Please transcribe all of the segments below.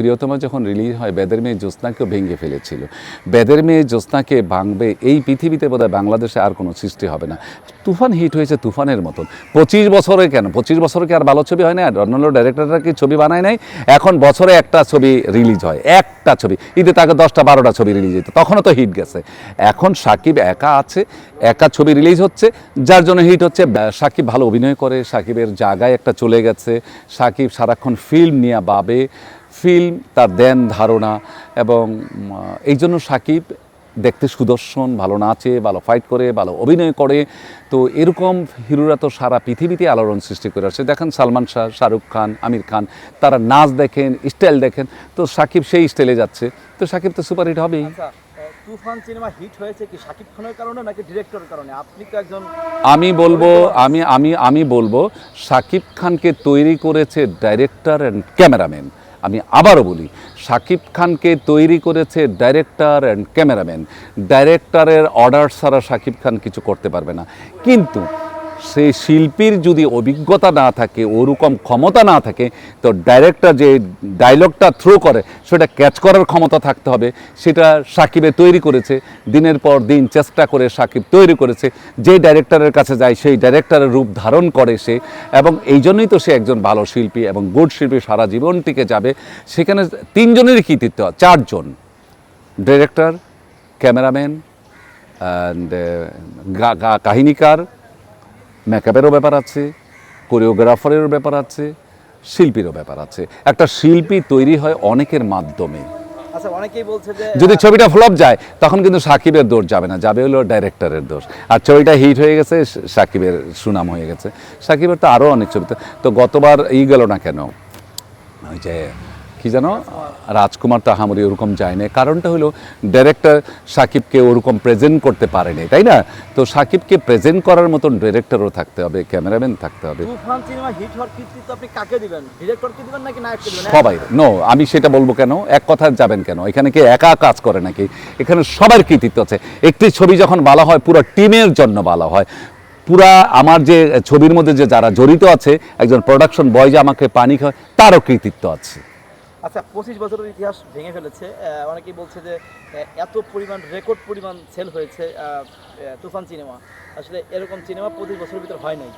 প্রিয়তম যখন রিলিজ হয়, বেদের মেয়ে জ্যোৎস্নাকেও ভেঙে ফেলেছিল। বেদের মেয়ে জ্যোৎস্নাকে ভাঙবে, এই পৃথিবীতে বোধহয় বাংলাদেশে আর কোনো সৃষ্টি হবে না। তুফান হিট হয়েছে তুফানের মতন। পঁচিশ বছরে কেন? পঁচিশ বছরে কি আর ভালো ছবি হয় না অন্যান্য ডাইরেক্টররা কি ছবি বানায় নাই? এখন বছরে একটা ছবি রিলিজ হয়, একটা ছবি। ঈদে তাকে দশটা, বারোটা ছবি রিলিজ হতো তখনও তো হিট গেছে। এখন সাকিব একা আছে, একা ছবি রিলিজ হচ্ছে। যার জন্য হিট হচ্ছে সাকিব ভালো অভিনয় করে, সাকিবের জায়গায় একটা চলে গেছে। সাকিব সারাক্ষণ ফিল্ম নিয়ে বাবে ফিল্ম তার দেন ধারণা এবং এই জন্য সাকিব দেখতে সুদর্শন ভালো নাচে ভালো ফাইট করে ভালো অভিনয় করে। তো এরকম হিরোরা তো সারা পৃথিবীতে আলোড়ন সৃষ্টি করে আসছে। দেখেন সালমান শাহ শাহরুখ খান আমির খান তারা নাচ দেখেন স্টাইল দেখেন। তো সাকিব সেই স্টাইলে যাচ্ছে। তো সাকিব তো সুপারহিট হবেই। আচ্ছা তুফান সিনেমা হিট হয়েছে কি? শাকিব খানের কারণে নাকি ডিরেক্টরের কারণে? আপনি তো একজন আমি বলব আমি আমি আমি বলব সাকিব খানকে তৈরি করেছে ডাইরেক্টর অ্যান্ড ক্যামেরাম্যান আমি আবারও বলি, সাকিব খানকে তৈরি করেছে ডাইরেক্টর অ্যান্ড ক্যামেরাম্যান ডাইরেক্টরের অর্ডার ছাড়া সাকিব খান কিছু করতে পারবে না। কিন্তু সেই শিল্পীর যদি অভিজ্ঞতা না থাকে, ওরকম ক্ষমতা না থাকে, তো ডাইরেক্টর যে ডায়লগটা থ্রো করে, সেটা ক্যাচ করার ক্ষমতা থাকতে হবে। সেটা সাকিবে তৈরি করেছে। দিনের পর দিন চেষ্টা করে সাকিব তৈরি করেছে। যে ডাইরেক্টরের কাছে যায়, সেই ডাইরেক্টরের রূপ ধারণ করে সে। এবং এই জন্যই তো সে একজন ভালো শিল্পী এবং গুড শিল্পী সারা জীবন টিকে যাবে। সেখানে তিনজনেরই কৃতিত্ব চারজন। ডিরেক্টর ক্যামেরাম্যান অ্যান্ড কাহিনীকার মেকআপেরও ব্যাপার আছে কোরিওগ্রাফারেরও ব্যাপার আছে শিল্পীরও ব্যাপার আছে। একটা শিল্পী তৈরি হয় অনেকের মাধ্যমে। আচ্ছা অনেকেই বলছে যদি ছবিটা ফ্লপ যায় তখন কিন্তু সাকিবের দোষ যাবে না যাবে হলো ডাইরেক্টরের দোষ। আর ছবিটা হিট হয়ে গেছে সাকিবের সুনাম হয়ে গেছে। সাকিবের তো আরও অনেক ছবি তো- তো গতবার ই গেল না কেন? ওই যে কি জানো? রাজকুমার তাহামরি ওরকম যায় না কারণটা হলো ডাইরেক্টর সাকিবকে ওরকম প্রেজেন্ট করতে পারেনি তাই না? তো সাকিবকে প্রেজেন্ট করার মতন ডিরেক্টরও থাকতে হবে ক্যামেরাম্যান থাকতে হবে। সবাই। নো আমি সেটা বলব কেন? এক কথা যাবেন কেন? এখানে কি একা কাজ করে নাকি? এখানে সবার কৃতিত্ব আছে। একটি ছবি যখন বলা হয় পুরো টিমের জন্য বলা হয়। পুরা আমার যে ছবির মধ্যে যে যারা জড়িত আছে একজন প্রোডাকশন বয় যে আমাকে পানি খায় তারও কৃতিত্ব আছে। আচ্ছা পঁচিশ বছরের ইতিহাস ভেঙে ফেলেছে। অনেকেই বলছে যে এত পরিমাণ, রেকর্ড পরিমাণ সেল হয়েছে। তুফান সিনেমা। আসলে এরকম সিনেমা পঁচিশ বছরের ভিতর হয় নাই।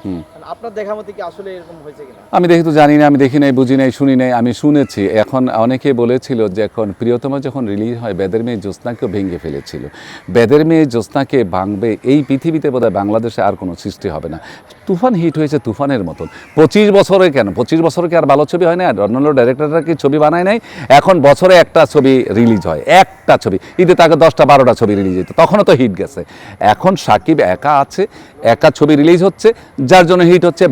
আপনার দেখা মতে কি আসলে এরকম হয়েছে কিনা? আমি দেখি তো জানি না আমি দেখি নাই বুঝি নাই শুনি নাই আমি শুনেছি। এখন অনেকে বলেছিল যে এখন প্রিয়তমা যখন রিলিজ হয় বেদের মেয়ে জ্যোৎস্নাকেও ভেঙে ফেলেছিল। বেদের মেয়ে জ্যোৎস্নাকে ভাঙবে এই পৃথিবীতে বোধহয় বাংলাদেশে আর কোনো সৃষ্টি হবে না। তুফান হিট হয়েছে তুফানের মতন। পঁচিশ বছরে কেন? পঁচিশ বছরে কি আর ভালো ছবি হয় না অন্যান্য ডাইরেক্টররা কি ছবি বানায় নাই? এখন বছরে একটা ছবি রিলিজ হয় একটা ছবি। ঈদে তাকে দশটা বারোটা ছবি রিলিজ হতো তখনও তো হিট গেছে। এখন সাকিব একা আছে একা ছবি রিলিজ হচ্ছে যার জন্য হিট হচ্ছে